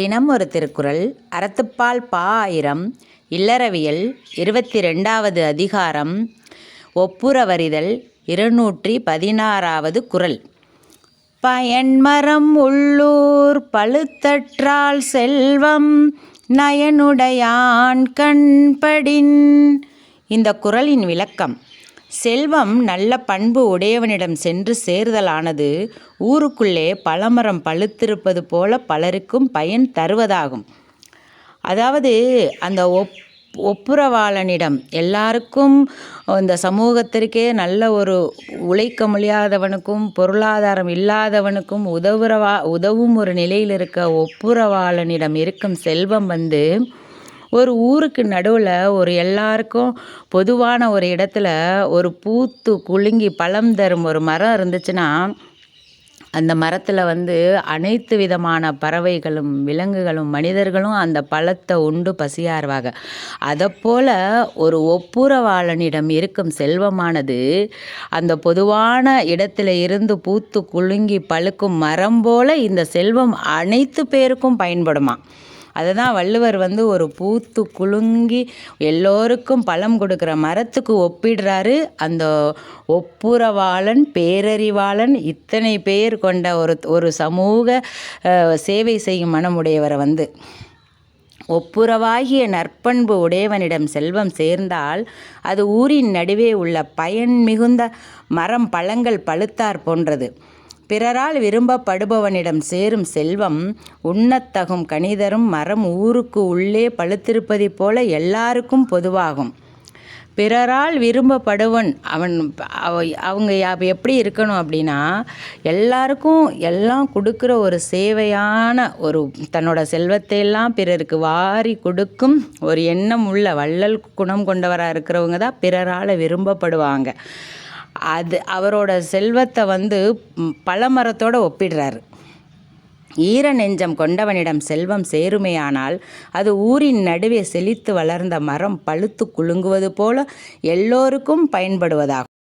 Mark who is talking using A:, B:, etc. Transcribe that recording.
A: தினம் ஒரு திருக்குறள் அறத்துப்பால் பா ஆயிரம் இல்லறவியல் இருபத்தி ரெண்டாவது அதிகாரம் ஒப்புரவறிதல் இருநூற்றி பதினாறாவது குறள். பயன்மரம் உள்ளூர் பழுத்தற்றால் செல்வம் நயனுடையான் கண்படின். இந்த குறளின் விளக்கம் செல்வம் நல்ல பண்பு உடையவனிடம் சென்று சேர்தலானது ஊருக்குள்ளே பழமரம் பழுத்திருப்பது போல பலருக்கும் பயன் தருவதாகும். அதாவது அந்த ஒப் ஒப்புரவாளனிடம் எல்லாருக்கும் இந்த சமூகத்திற்கே நல்ல ஒரு உழைக்க முடியாதவனுக்கும் பொருளாதாரம் இல்லாதவனுக்கும் உதவுறவா உதவும் ஒரு நிலையில் இருக்க ஒப்புரவாளனிடம் இருக்கும் செல்வம் வந்து ஒரு ஊருக்கு நடுவில் ஒரு எல்லாருக்கும் பொதுவான ஒரு இடத்துல ஒரு பூத்து குலுங்கி பழம் தரும் ஒரு மரம் இருந்துச்சுன்னா அந்த மரத்தில் வந்து அனைத்து விதமான பறவைகளும் விலங்குகளும் மனிதர்களும் அந்த பழத்தை உண்டு பசியாறுவாங்க. அதைப்போல் ஒரு ஒப்புரவாளனிடம் இருக்கும் செல்வமானது அந்த பொதுவான இடத்துல இருந்து பூத்து குலுங்கி பழுக்கும் மரம் போல் இந்த செல்வம் அனைத்து பேருக்கும் பயன்படுமா அதை தான் வள்ளுவர் வந்து ஒரு பூத்து குலுங்கி எல்லோருக்கும் பழம் கொடுக்குற மரத்துக்கு ஒப்பிடுறாரு. அந்த ஒப்புரவாளன் பேரறிவாளன் இத்தனை பேர் கொண்ட ஒரு ஒரு சமூக சேவை செய்யும் மனமுடையவரை வந்து. ஒப்புரவாகிய நற்பண்பு உடையவனிடம் செல்வம் சேர்ந்தால் அது ஊரின் நடுவே உள்ள பயன் மிகுந்த மரம் பழங்கள் பழுத்தார் போன்றது. பிறரால் விரும்பப்படுபவனிடம் சேரும் செல்வம் உண்ணத்தகும் கணிதரும் மரம் ஊருக்கு உள்ளே பழுத்திருப்பதைப் போல எல்லாருக்கும் பொதுவாகும். பிறரால் விரும்பப்படுவன் அவன் அவங்க எப்படி இருக்கணும் அப்படின்னா எல்லாருக்கும் எல்லாம் கொடுக்குற ஒரு சேவையான ஒரு தன்னோட செல்வத்தை எல்லாம் பிறருக்கு வாரி கொடுக்கும் ஒரு எண்ணம் உள்ள வள்ளல் குணம் கொண்டவராக இருக்கிறவங்க தான் பிறரால் விரும்பப்படுவாங்க. அது அவரோட செல்வத்தை வந்து பழமரத்தோடு ஒப்பிடுறாரு. ஈர நெஞ்சம் கொண்டவனிடம் செல்வம் சேருமையானால் அது ஊரின் நடுவே செழித்து வளர்ந்த மரம் பழுத்து குலுங்குவது போல எல்லோருக்கும் பயன்படுவதாகும்.